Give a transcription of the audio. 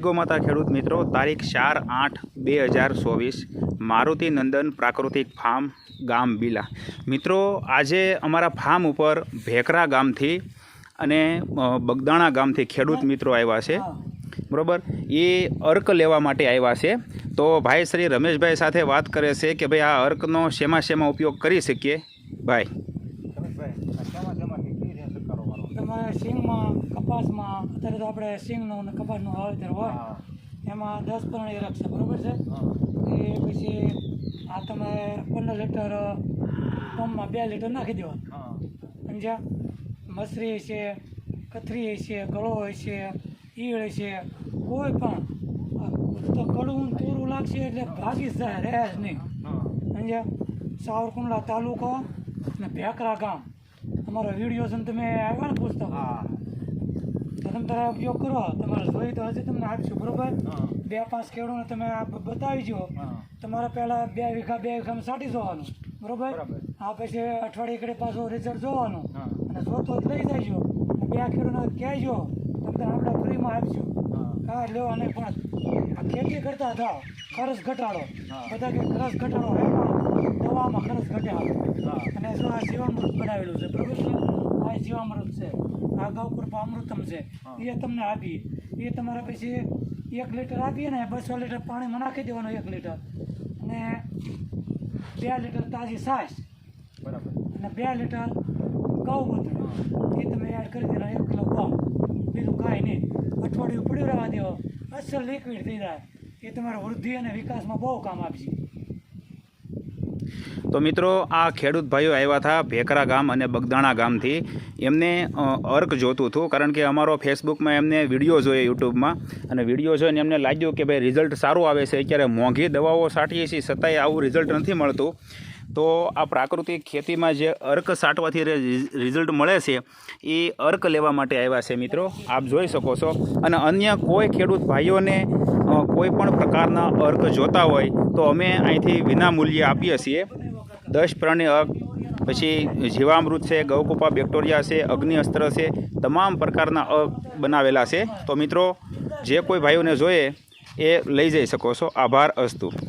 ગોમાતા ખેડૂત મિત્રો, તારીખ ચાર આઠ બે હજાર ચોવીસ, મારુતિ નંદન પ્રાકૃતિક ફાર્મ, ગામ બીલા. મિત્રો, આજે અમારા ફાર્મ ઉપર ભેકરા ગામથી અને બગદાણા ગામથી ખેડૂત મિત્રો આવ્યા છે. બરાબર? એ અર્ક લેવા માટે આવ્યા છે. તો ભાઈ શ્રી રમેશભાઈ સાથે વાત કરે છે કે ભાઈ આ અર્કનો શેમાં શેમાં ઉપયોગ કરી શકીએ? ભાઈ. તમારે સિંગમાં કપાસમાં અત્યારે તો આપણે સિંગનું અને કપાસનું વાવેતર હોય. એમાં દસ પરણી રાખશે બરાબર છે? એ પછી આ તમે પંદર લીટર પંપમાં બે લીટર નાખી દેવાનું. સમજ્યા? મસરી છે કથરી છે ગળો છે ઈળ છે કોઈ પણ. તો કડવું ને તોરું લાગશે એટલે ભાગી જાય રહે જ નહીં. સમજ્યા? સાવરકુંડલા તાલુકો ને ભેકરા ગામ. અમારો વીડિયો છે તમે આવ્યા ને પૂછતા તો તમે તારા ઉપયોગ કરો. તમારે જોઈ તો હજી તમને આપીશું બરોબર? બે પાંચ ખેડૂને તમે બતાવી જો તમારે પહેલાં બે વીઘા બે વીઘામાં સાટી જોવાનું. બરોબર? આ પછી અઠવાડિયે કડે પાછું રિઝલ્ટ જોવાનું. અને જોતો લઈ જાયજો અને બે ખેડૂને કહેજો. તમને આપણે ફ્રીમાં આપીશું. હા. લેવા નહીં પણ આ ખેતી કરતા થાવ ખર્ચ ઘટાડો. બધા કે ખર્ચ ઘટાડો દવામાં ખર્ચ ઘટાડો અને જીવામૃત બનાવેલું છે બરોબર છે આ જીવામૃત છે આ ગૌકૃપ અમૃતમ છે એ તમને આપીએ. એ તમારે પછી એક લીટર આપીએ ને બસો લીટર પાણીમાં નાખી દેવાનું એક લીટર. અને બે લીટર તાજી છાશ અને બે લીટર ગૌમૂત્ર એ તમે એડ કરી દેના એક કિલો ગૌ. બીજું કાંઈ નહીં. અઠવાડિયું પડ્યું રહેવા દેવો. અસલ લિક્વિડ થઈ જાય. એ તમારા વૃદ્ધિ અને વિકાસમાં બહુ કામ આપશે. તો મિત્રો, આ ખેડૂત ભાઈઓ આવ્યા હતા ભેકરા ગામ અને બગદાણા ગામથી. એમને અર્ક જોતું હતું કારણ કે અમારો ફેસબુકમાં એમને વીડિયો જોઈએ યુટ્યુબમાં. અને વીડિયો જોઈને એમને લાગ્યું કે ભાઈ રિઝલ્ટ સારું આવે છે. અત્યારે મોંઘી દવાઓ છાંટીએ છીએ, છતાંય આવું રિઝલ્ટ નથી મળતું. તો આ પ્રાકૃતિક ખેતીમાં જે અર્ક સાટવાથી રિઝલ્ટ મળે છે, એ અર્ક લેવા માટે આવ્યા છે મિત્રો. આપ જોઈ શકો છો. અને અન્ય કોઈ ખેડૂત ભાઈઓને કોઈ પણ પ્રકારના અર્ક જોતા હોય, તો અમે અહીંથી વિના મૂલ્યે આપીએ છીએ. દસ પ્રાણી અગ પછી જીવામૃત છે, ગૌકુપા, બેક્ટોરિયા છે અગ્નિ અસ્ત્ર છે, તમામ પ્રકારના અગ બનાવેલા છે. તો મિત્રો, જે કોઈ ભાઈઓને જોઈએ, એ લઈ જઈ શકો છો. આભાર અસ્તુ.